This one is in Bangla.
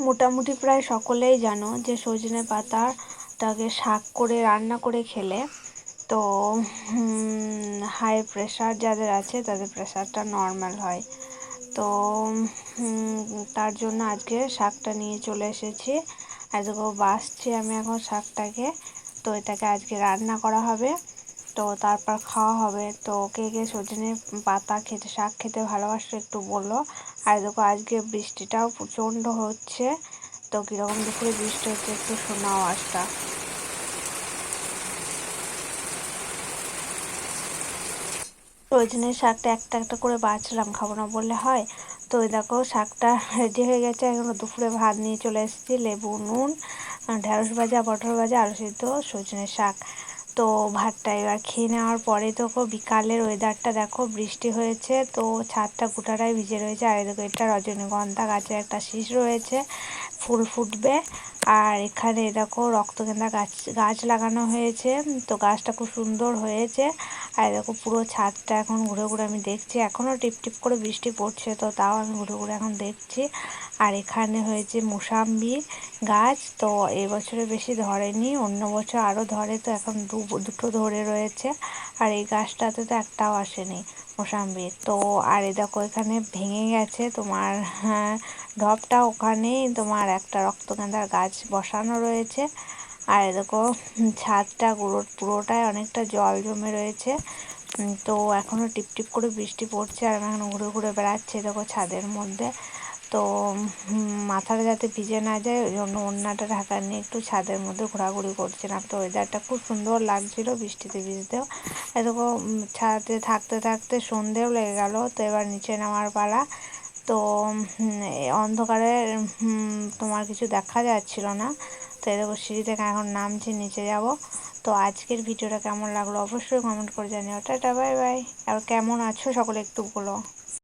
মোটামুটি প্রায় সকলেই জানো যে সজনে পাতাটাকে শাক করে রান্না করে খেলে। তো হাই প্রেশার যাদের আছে তাদের প্রেশারটা নর্মাল হয়। তো তার জন্য আজকে শাকটা নিয়ে চলে এসেছি। দেখো বাসছি আমি এখন শাকটাকে। তো, এটাকে আজকে রান্না করা হবে। তো তারপর খাওয়া হবে। তো কে কে সজনে পাতা খেতে, শাক খেতে ভালোবাসো একটু বলো আর দেখো আজকে বৃষ্টিটাও প্রচণ্ড হচ্ছে। তো কীরকম দুপুরে বৃষ্টি হচ্ছে একটু শোনা আওয়াজটা সজনে শাকটা একটা একটা করে বাছলাম, খাব না বললে হয়। তো দেখো শাকটা রেডি হয়ে গেছে, এখন দুপুরে ভাত নিয়ে চলে এসেছি, লেবু, নুন ঢেঁড়স ভাজা, পটল ভাজা, আলু সিদ্ধ সজনে শাক। তো ভাতটা এবার খেয়ে নেওয়ার পরে তো বিকালের ওয়েদারটা দেখো বৃষ্টি হয়েছে, তো ছাদটা গোটাটাই ভিজে রয়েছে। আর দেখো এটা রজনীগন্ধা গাছের একটা শীষ রয়েছে, ফুল ফুটবে। আর এখানে দেখো রক্তগেন্ধা গাছ গাছ লাগানো হয়েছে, তো গাছটা খুব সুন্দর হয়েছে। আর দেখো পুরো ছাদটা এখন ঘুরে ঘুরে আমি দেখছি। এখনও টিপ টিপ করে বৃষ্টি পড়ছে, তো তাও আমি ঘুরে ঘুরে এখন দেখছি। আর এখানে হয়েছে মুসাম্বি গাছ। তো এবছরে বেশি ধরেনি, অন্য বছর আরও ধরে, তো এখন দু, দুটো ধরে রয়েছে। আর এই গাছটাতে তো একটাও আসেনি মোসাম্বির। তো আর এ দেখো, এখানে ভেঙে গেছে তোমার হ্যাঁ ঢপটা ওখানেই, তোমার একটা রক্তগেন্ধার গাছ বসানো রয়েছে। আর এ দেখো, ছাদটা পুরো পুরোটাই অনেকটা জল জমে রয়েছে। তো এখনও টিপ টিপ করে বৃষ্টি পড়ছে আর এখন ঘুরে ঘুরে বেড়াচ্ছি দেখো ছাদের মধ্যে। তো মাথাটা যাতে ভিজে না যায়, ওই জন্য ওড়নাটা ঢাকা নিয়ে একটু ছাদের মধ্যে ঘোরাঘুরি করছিলাম। তো ওয়েদারটা খুব সুন্দর লাগছিল বৃষ্টিতে ভিজতেও। এরকম ছাদে থাকতে থাকতে সন্ধেও লেগে গেল, তো এবার নিচে নামার পালা। তো অন্ধকারে তোমার কিছু দেখা যাচ্ছিল না। তো এরকম সিঁড়ি থেকে এখন নামছি, নিচে যাব। তো আজকের ভিডিওটা কেমন লাগল অবশ্যই কমেন্ট করে জানিও। Tata, bye bye. আর কেমন আছো সকলে একটু বলো।